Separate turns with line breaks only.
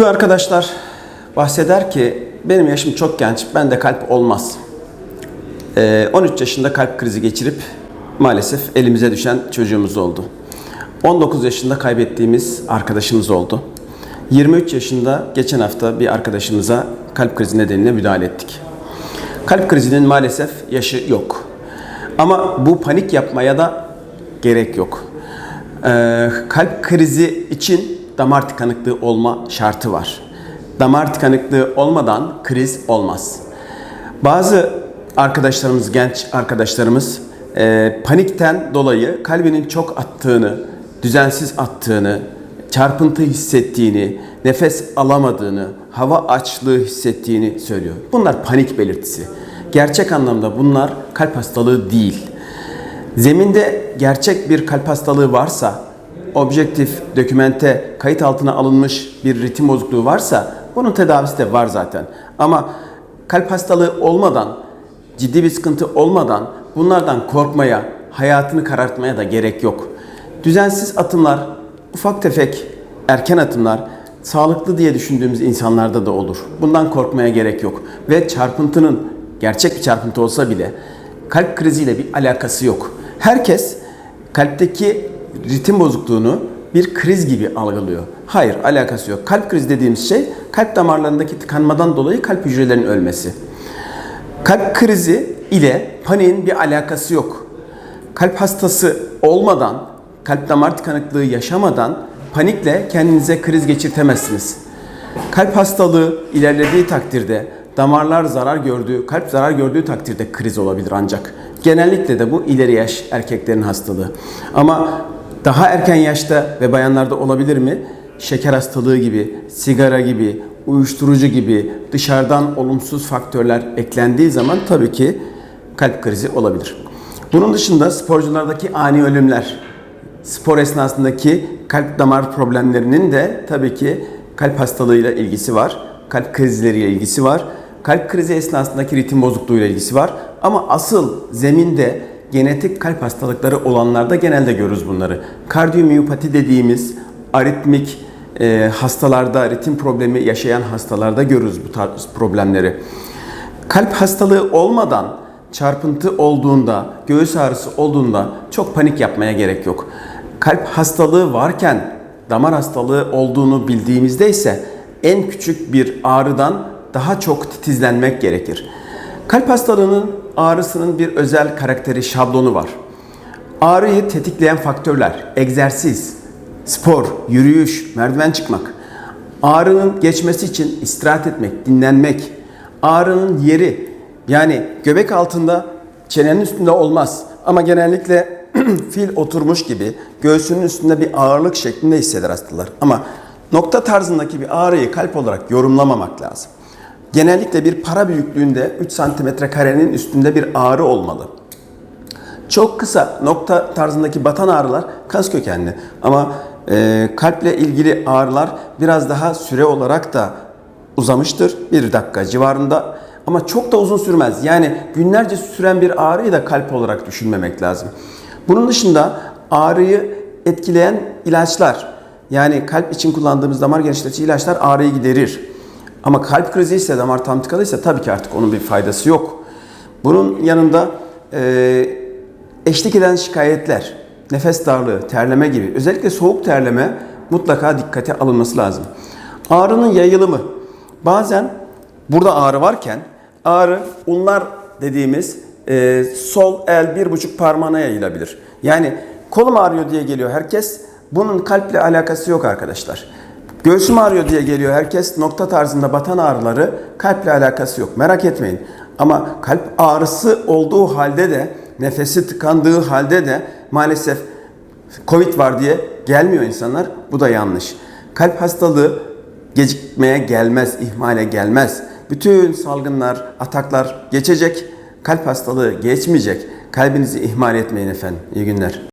Kimi arkadaşlar bahseder ki benim yaşım çok genç, bende kalp olmaz. Ee, 13 yaşında kalp krizi geçirip maalesef elimize düşen çocuğumuz oldu. 19 yaşında kaybettiğimiz arkadaşımız oldu. 23 yaşında geçen hafta bir arkadaşımıza kalp krizi nedeniyle müdahale ettik. Kalp krizinin maalesef yaşı yok. Ama bu panik yapmaya da gerek yok. Ee, kalp krizi için damar tıkanıklığı olma şartı var. Damar tıkanıklığı olmadan kriz olmaz. Bazı arkadaşlarımız, genç arkadaşlarımız e, panikten dolayı kalbinin çok attığını, düzensiz attığını, çarpıntı hissettiğini, nefes alamadığını, hava açlığı hissettiğini söylüyor. Bunlar panik belirtisi. Gerçek anlamda bunlar kalp hastalığı değil. Zeminde gerçek bir kalp hastalığı varsa, objektif, dokümente, kayıt altına alınmış bir ritim bozukluğu varsa bunun tedavisi de var zaten. Ama kalp hastalığı olmadan, ciddi bir sıkıntı olmadan bunlardan korkmaya, hayatını karartmaya da gerek yok. Düzensiz atımlar, ufak tefek erken atımlar sağlıklı diye düşündüğümüz insanlarda da olur. Bundan korkmaya gerek yok. Ve çarpıntının gerçek bir çarpıntı olsa bile kalp kriziyle bir alakası yok. Herkes kalpteki ritim bozukluğunu bir kriz gibi algılıyor. Hayır, alakası yok. Kalp krizi dediğimiz şey kalp damarlarındaki tıkanmadan dolayı kalp hücrelerinin ölmesi. Kalp krizi ile paniğin bir alakası yok. Kalp hastası olmadan, kalp damar tıkanıklığı yaşamadan panikle kendinize kriz geçirtemezsiniz. Kalp hastalığı ilerlediği takdirde, damarlar zarar gördüğü, kalp zarar gördüğü takdirde kriz olabilir ancak. Genellikle de bu ileri yaş erkeklerin hastalığı. Ama daha erken yaşta ve bayanlarda olabilir mi? Şeker hastalığı gibi, sigara gibi, uyuşturucu gibi dışarıdan olumsuz faktörler eklendiği zaman tabii ki kalp krizi olabilir. Bunun dışında sporculardaki ani ölümler, spor esnasındaki kalp damar problemlerinin de tabii ki kalp hastalığıyla ilgisi var. Kalp krizleriyle ilgisi var. Kalp krizi esnasındaki ritim bozukluğuyla ilgisi var. Ama asıl zeminde genetik kalp hastalıkları olanlarda genelde görürüz bunları. Kardiyomiyopati dediğimiz aritmik e, hastalarda, ritim problemi yaşayan hastalarda görürüz bu tarz problemleri. Kalp hastalığı olmadan çarpıntı olduğunda, göğüs ağrısı olduğunda çok panik yapmaya gerek yok. Kalp hastalığı varken damar hastalığı olduğunu bildiğimizde ise en küçük bir ağrıdan daha çok titizlenmek gerekir. Kalp hastalığının ağrısının bir özel karakteri, şablonu var. Ağrıyı tetikleyen faktörler, egzersiz, spor, yürüyüş, merdiven çıkmak. Ağrının geçmesi için istirahat etmek, dinlenmek. Ağrının yeri, yani göbek altında çenenin üstünde olmaz. Ama genellikle fil oturmuş gibi göğsünün üstünde bir ağırlık şeklinde hisseder hastalar. Ama nokta tarzındaki bir ağrıyı kalp olarak yorumlamamak lazım. Genellikle bir para büyüklüğünde 3 santimetre karenin üstünde bir ağrı olmalı. Çok kısa nokta tarzındaki batan ağrılar kas kökenli ama e, kalple ilgili ağrılar biraz daha süre olarak da uzamıştır. Bir dakika civarında ama çok da uzun sürmez. Yani günlerce süren bir ağrıyı da kalp olarak düşünmemek lazım. Bunun dışında ağrıyı etkileyen ilaçlar yani kalp için kullandığımız damar genişletici ilaçlar ağrıyı giderir. Ama kalp krizi ise damar tam tıkalıysa tabii ki artık onun bir faydası yok. Bunun yanında e, eşlik eden şikayetler, nefes darlığı, terleme gibi özellikle soğuk terleme mutlaka dikkate alınması lazım. Ağrının yayılımı. Bazen burada ağrı varken ağrı unlar dediğimiz e, sol el bir buçuk parmağına yayılabilir. Yani kolum ağrıyor diye geliyor herkes. Bunun kalple alakası yok arkadaşlar. Göğsüm ağrıyor diye geliyor herkes. Nokta tarzında batan ağrıları kalple alakası yok. Merak etmeyin. Ama kalp ağrısı olduğu halde de nefesi tıkandığı halde de maalesef Covid var diye gelmiyor insanlar. Bu da yanlış. Kalp hastalığı gecikmeye gelmez, ihmale gelmez. Bütün salgınlar, ataklar geçecek. Kalp hastalığı geçmeyecek. Kalbinizi ihmal etmeyin efendim. İyi günler.